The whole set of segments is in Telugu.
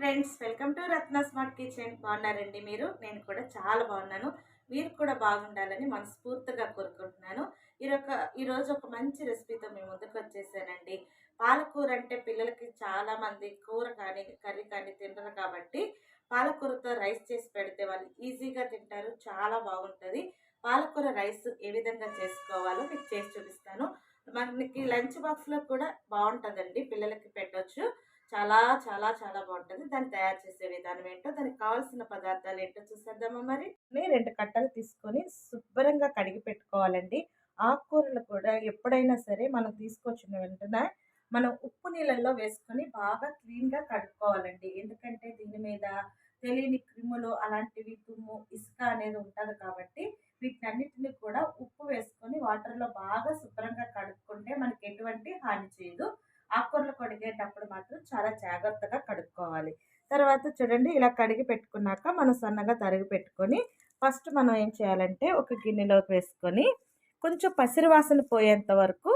Friends welcome to Ratna smart kitchen. బాగున్నారండి మీరు? నేను కూడా చాలా బాగున్నాను. మీరు కూడా బాగుండాలని మనస్ఫూర్తిగా కోరుకుంటున్నాను. ఈరొక ఈరోజు ఒక మంచి రెసిపీతో మేము ముందుకు వచ్చేసానండి. పాలకూర అంటే పిల్లలకి చాలా మంది కూర కానీ కర్రీ కానీ తింటారు కాబట్టి పాలకూరతో రైస్ చేసి పెడితే వాళ్ళు ఈజీగా తింటారు చాలా బాగుంటుంది. పాలకూర రైస్ ఏ విధంగా చేసుకోవాలో మీకు చేసి చూపిస్తాను. మనకి లంచ్ బాక్స్లో కూడా బాగుంటుందండి పిల్లలకి పెట్టవచ్చు చాలా చాలా చాలా బాగుంటుంది. దాన్ని తయారు చేసే విధానం ఏంటో దానికి కావాల్సిన పదార్థాలు ఏంటో చూసేద్దామా మరి? నేను రెండు కట్టలు తీసుకొని శుభ్రంగా కడిగి పెట్టుకోవాలండి. ఆకుకూరలు కూడా ఎప్పుడైనా సరే మనం తీసుకొచ్చిన వెంటనే మనం ఉప్పు నీళ్ళల్లో వేసుకొని బాగా క్లీన్గా కడుక్కోవాలండి. ఎందుకంటే దీని మీద తెలియని క్రిములు అలాంటివి తుమ్ము ఇసుక అనేది ఉంటుంది కాబట్టి వీటన్నిటిని కూడా ఉప్పు వేసుకొని వాటర్లో బాగా శుభ్రంగా కడుక్కుంటే మనకి ఎటువంటి హాని చేయదు. ఆకుకూరలు కడిగేటప్పుడు మాత్రం చాలా జాగ్రత్తగా కడుక్కోవాలి. తర్వాత చూడండి ఇలా కడిగి పెట్టుకున్నాక మనం సన్నగా తరిగి పెట్టుకొని ఫస్ట్ మనం ఏం చేయాలంటే ఒక గిన్నెలోకి వేసుకొని కొంచెం పసిరి వాసన పోయేంత వరకు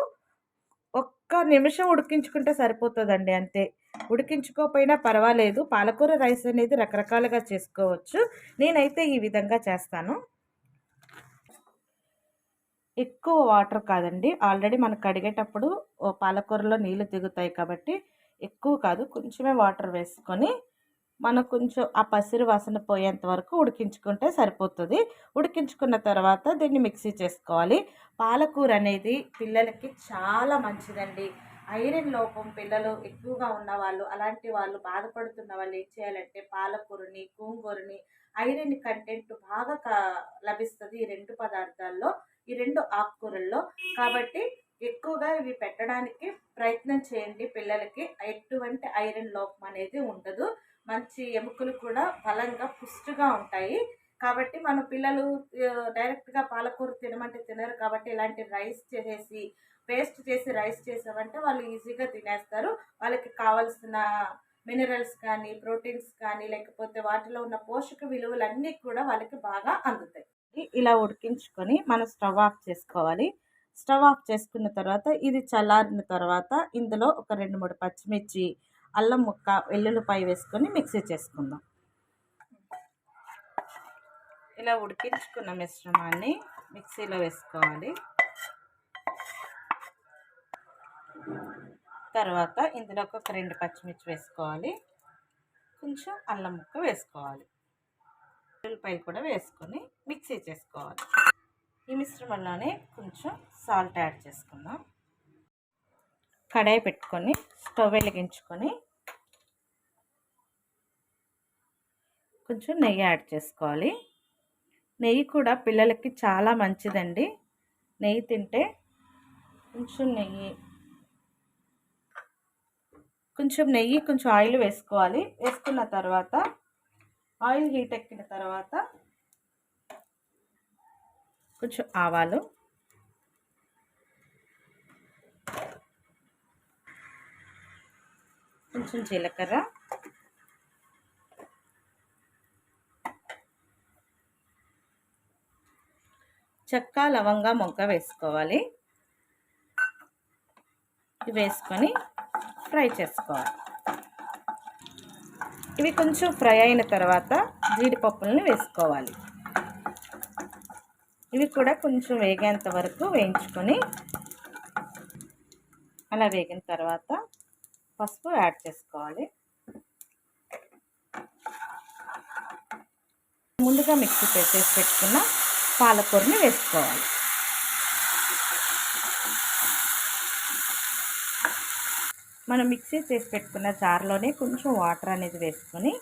ఒక్క నిమిషం ఉడికించుకుంటే సరిపోతుందండి అంతే. ఉడికించుకోకపోయినా పర్వాలేదు. పాలకూర రైస్ అనేది రకరకాలుగా చేసుకోవచ్చు. నేనైతే ఈ విధంగా చేస్తాను. ఎక్కువ వాటర్ కాదండి. ఆల్రెడీ మనకు కడిగేటప్పుడు పాలకూరలో నీళ్ళు దిగుతాయి కాబట్టి ఎక్కువ కాదు. కొంచెమే వాటర్ వేసుకొని మనం కొంచెం ఆ పసిరి వాసన పోయేంత వరకు ఉడికించుకుంటే సరిపోతుంది. ఉడికించుకున్న తర్వాత దీన్ని మిక్సీ చేసుకోవాలి. పాలకూర అనేది పిల్లలకి చాలా మంచిదండి. ఐరన్ లోపం పిల్లలు ఎక్కువగా ఉన్న వాళ్ళు అలాంటి వాళ్ళు బాధపడుతున్న వాళ్ళు ఏం చేయాలంటే పాలకూరని గోంగూరని ఐరన్ కంటెంట్ బాగా లభిస్తుంది ఈ రెండు పదార్థాల్లో. ఈ రెండు ఆకుకూరల్లో. కాబట్టి ఎక్కువగా ఇవి పెట్టడానికి ప్రయత్నం చేయండి పిల్లలకి. ఎటువంటి ఐరన్ లోపం అనేది ఉండదు. మంచి ఎముకలు కూడా బలంగా పుష్టిగా ఉంటాయి. కాబట్టి మన పిల్లలు డైరెక్ట్గా పాలకూర తినమంటే తినరు. కాబట్టి ఇలాంటి రైస్ చేసేసి పేస్ట్ చేసి రైస్ చేసామంటే వాళ్ళు ఈజీగా తినేస్తారు. వాళ్ళకి కావాల్సిన మినరల్స్ కానీ ప్రోటీన్స్ కానీ లేకపోతే వాటిలో ఉన్న పోషక విలువలన్నీ కూడా వాళ్ళకి బాగా అందుతాయి. ఇలా ఉడికించుకొని మనం స్టవ్ ఆఫ్ చేసుకోవాలి. స్టవ్ ఆఫ్ చేసుకున్న తర్వాత ఇది చల్లారిన తర్వాత ఇందులో ఒక రెండు మూడు పచ్చిమిర్చి అల్లం ముక్క వెల్లుల్లిపాయ వేసుకొని మిక్సీ చేసుకుందాం. ఇలా ఉడికించుకున్న మిశ్రమాన్ని మిక్సీలో వేసుకోవాలి. తర్వాత ఇందులో ఒక రెండు పచ్చిమిర్చి వేసుకోవాలి. కొంచెం అల్లం ముక్క వేసుకోవాలి. ఉల్లిపాయలు కూడా వేసుకొని మిక్సీ చేసుకోవాలి. ఈ మిశ్రమంలోనే కొంచెం సాల్ట్ యాడ్ చేసుకుందాం. కడాయి పెట్టుకొని స్టవ్ వెలిగించుకొని కొంచెం నెయ్యి యాడ్ చేసుకోవాలి. నెయ్యి కూడా పిల్లలకి చాలా మంచిదండి. నెయ్యి తింటే కొంచెం నెయ్యి కొంచెం నెయ్యి కొంచెం ఆయిల్ వేసుకోవాలి. వేసుకున్న తర్వాత ఆయిల్ హీట్ ఎక్కిన తర్వాత కొంచెం ఆవాలు. కొంచెం జీలకర్ర. చెక్క లవంగా మొగ్గ వేసుకోవాలి. వేసుకొని ఫ్రై చేసుకోవాలి. ఇవి కొంచెం ఫ్రై అయిన తర్వాత జీడిపప్పులను వేసుకోవాలి. ఇవి కూడా కొంచెం వేగేంత వరకు వేయించుకొని అలా వేగిన తర్వాత పసుపు యాడ్ చేసుకోవాలి. ముందుగా మిక్సీ పెట్టేసి పెట్టుకున్న పాలకూరని వేసుకోవాలి. మనం మిక్సీ చేసి పెట్టుకున్న జార్లోనే కొంచెం వాటర్ అనేది వేసుకొని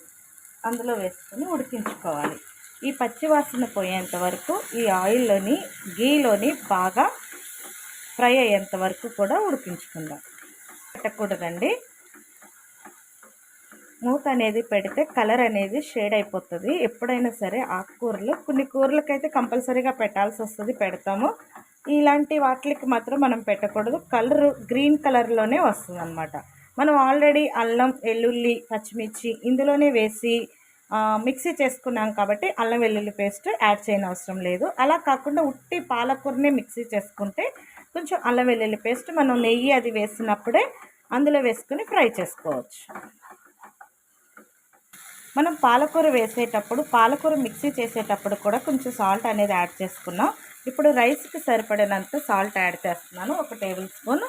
అందులో వేసుకొని ఉడికించుకోవాలి. ఈ పచ్చివాసన పోయేంత వరకు ఈ ఆయిల్లోని గీలోని బాగా ఫ్రై అయ్యేంత వరకు కూడా ఉడికించుకుందాం. పెట్టకూడదండి. మూత అనేది పెడితే కలర్ అనేది షేడ్ అయిపోతుంది. ఎప్పుడైనా సరే ఆకుకూరలు కొన్ని కూరలకైతే కంపల్సరీగా పెట్టాల్సి వస్తుంది. పెడతాము. ఇలాంటి వాటికి మాత్రం మనం పెట్టకూడదు. కలర్ గ్రీన్ కలర్లోనే వస్తుంది అనమాట మనం ఆల్రెడీ అల్లం వెల్లుల్లి పచ్చిమిర్చి ఇందులోనే వేసి మిక్సీ చేసుకున్నాం కాబట్టి అల్లం వెల్లుల్లి పేస్ట్ యాడ్ చేయని అవసరం లేదు. అలా కాకుండా ఉట్టి పాలకూరనే మిక్సీ చేసుకుంటే కొంచెం అల్లం వెల్లుల్లి పేస్ట్ మనం నెయ్యి అది వేసినప్పుడే అందులో వేసుకుని ఫ్రై చేసుకోవచ్చు. మనం పాలకూర వేసేటప్పుడు పాలకూర మిక్సీ చేసేటప్పుడు కూడా కొంచెం సాల్ట్ అనేది యాడ్ చేసుకున్నాం. ఇప్పుడు రైస్కి సరిపడినంత సాల్ట్ యాడ్ చేస్తున్నాను. ఒక టేబుల్ స్పూన్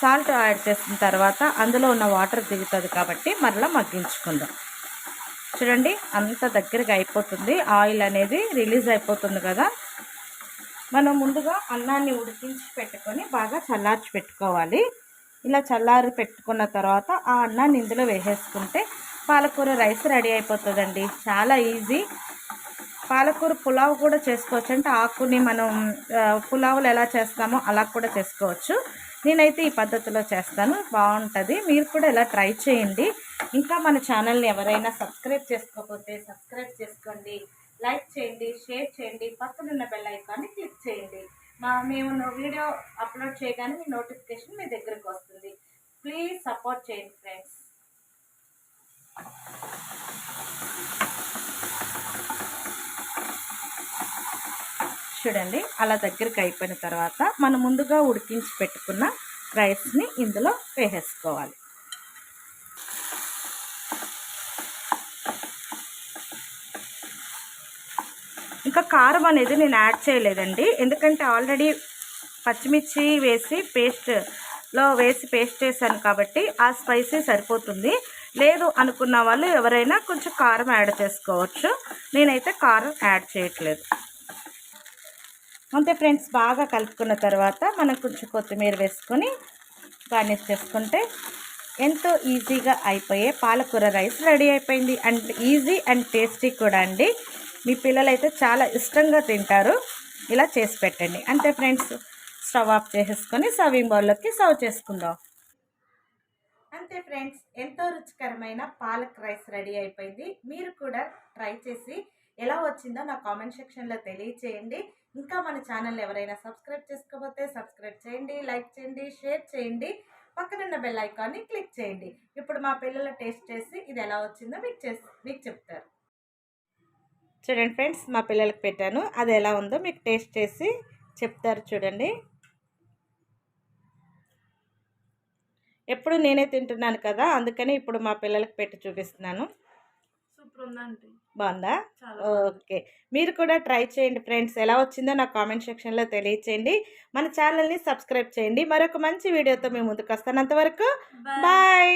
సాల్ట్ యాడ్ చేసిన తర్వాత అందులో ఉన్న వాటర్ దిగుతుంది కాబట్టి మరలా మగ్గించుకుందాం. చూడండి అంత దగ్గరగా అయిపోతుంది. ఆయిల్ అనేది రిలీజ్ అయిపోతుంది కదా. మనం ముందుగా అన్నాన్ని ఉడికించి పెట్టుకొని బాగా చల్లార్చి పెట్టుకోవాలి. ఇలా చల్లారి పెట్టుకున్న తర్వాత ఆ అన్నాన్ని ఇందులో వేసేసుకుంటే పాలకూర రైస్ రెడీ అయిపోతుందండి. చాలా ఈజీ. పాలకూర పులావ్ కూడా చేసుకోవచ్చు. అంటే ఆకుని మనం పులావులు ఎలా చేస్తామో అలా కూడా చేసుకోవచ్చు. నేనైతే ఈ పద్ధతిలో చేస్తాను. బాగుంటుంది. మీరు కూడా ఇలా ట్రై చేయండి. ఇంకా మన ఛానల్ని ఎవరైనా సబ్స్క్రైబ్ చేసుకోకపోతే సబ్స్క్రైబ్ చేసుకోండి. లైక్ చేయండి షేర్ చేయండి. పక్కనున్న బెల్ ఐకాన్ని క్లిక్ చేయండి. మా మేము వీడియో అప్లోడ్ చేయగానే మీ నోటిఫికేషన్ మీ దగ్గరకు వస్తుంది. ప్లీజ్ సపోర్ట్ చేయండి ఫ్రెండ్స్. చూడండి అలా దగ్గరికి అయిపోయిన తర్వాత మనం ముందుగా ఉడికించి పెట్టుకున్న రైస్ని ఇందులో వేసేసుకోవాలి. ఇంకా కారం అనేది నేను యాడ్ చేయలేదండి ఎందుకంటే ఆల్రెడీ పచ్చిమిర్చి వేసి పేస్ట్లో వేసి పేస్ట్ చేశాను కాబట్టి ఆ స్పైసీ సరిపోతుంది. లేదు అనుకున్న వాళ్ళు ఎవరైనా కొంచెం కారం యాడ్ చేసుకోవచ్చు నేనైతే కారం యాడ్ చేయట్లేదు. అంతే ఫ్రెండ్స్ బాగా కలుపుకున్న తర్వాత మనం కొంచెం కొత్తిమీర వేసుకొని గార్నిష్ చేసుకుంటే ఎంతో ఈజీగా అయిపోయే పాలకూర రైస్ రెడీ అయిపోయింది. అండ్ ఈజీ అండ్ టేస్టీ కూడా అండి. మీ పిల్లలైతే చాలా ఇష్టంగా తింటారు. ఇలా చేసి పెట్టండి. అంతే ఫ్రెండ్స్ స్టవ్ ఆఫ్ చేసేసుకొని సర్వింగ్ బౌల్లోకి సర్వ్ చేసుకుందాం. అంతే ఫ్రెండ్స్ ఎంతో రుచికరమైన పాలక్ రైస్ రెడీ అయిపోయింది. మీరు కూడా ట్రై చేసి ఎలా వచ్చిందో నా కామెంట్ సెక్షన్లో తెలియచేయండి. ఇంకా మన ఛానల్ ఎవరైనా సబ్స్క్రైబ్ చేసుకోకపోతే సబ్స్క్రైబ్ చేయండి లైక్ చేయండి షేర్ చేయండి. పక్కనున్న బెల్ ఐకాన్ని క్లిక్ చేయండి. ఇప్పుడు మా పిల్లలు టేస్ట్ చేసి ఇది ఎలా వచ్చిందో మీకు చేసి మీకు చెప్తారు. చూడండి ఫ్రెండ్స్ మా పిల్లలకి పెట్టాను. అది ఎలా ఉందో మీకు టేస్ట్ చేసి చెప్తారు చూడండి. ఎప్పుడు నేనే తింటున్నాను కదా అందుకని ఇప్పుడు మా పిల్లలకి పెట్టి చూపిస్తున్నాను. బాగుందా? ఓకే. మీరు కూడా ట్రై చేయండి ఫ్రెండ్స్. ఎలా వచ్చిందో నా కామెంట్ సెక్షన్లో తెలియచేయండి. మన ఛానల్ని సబ్స్క్రైబ్ చేయండి. మరొక మంచి వీడియోతో మేము ముందుకు వస్తాను. అంతవరకు బాయ్.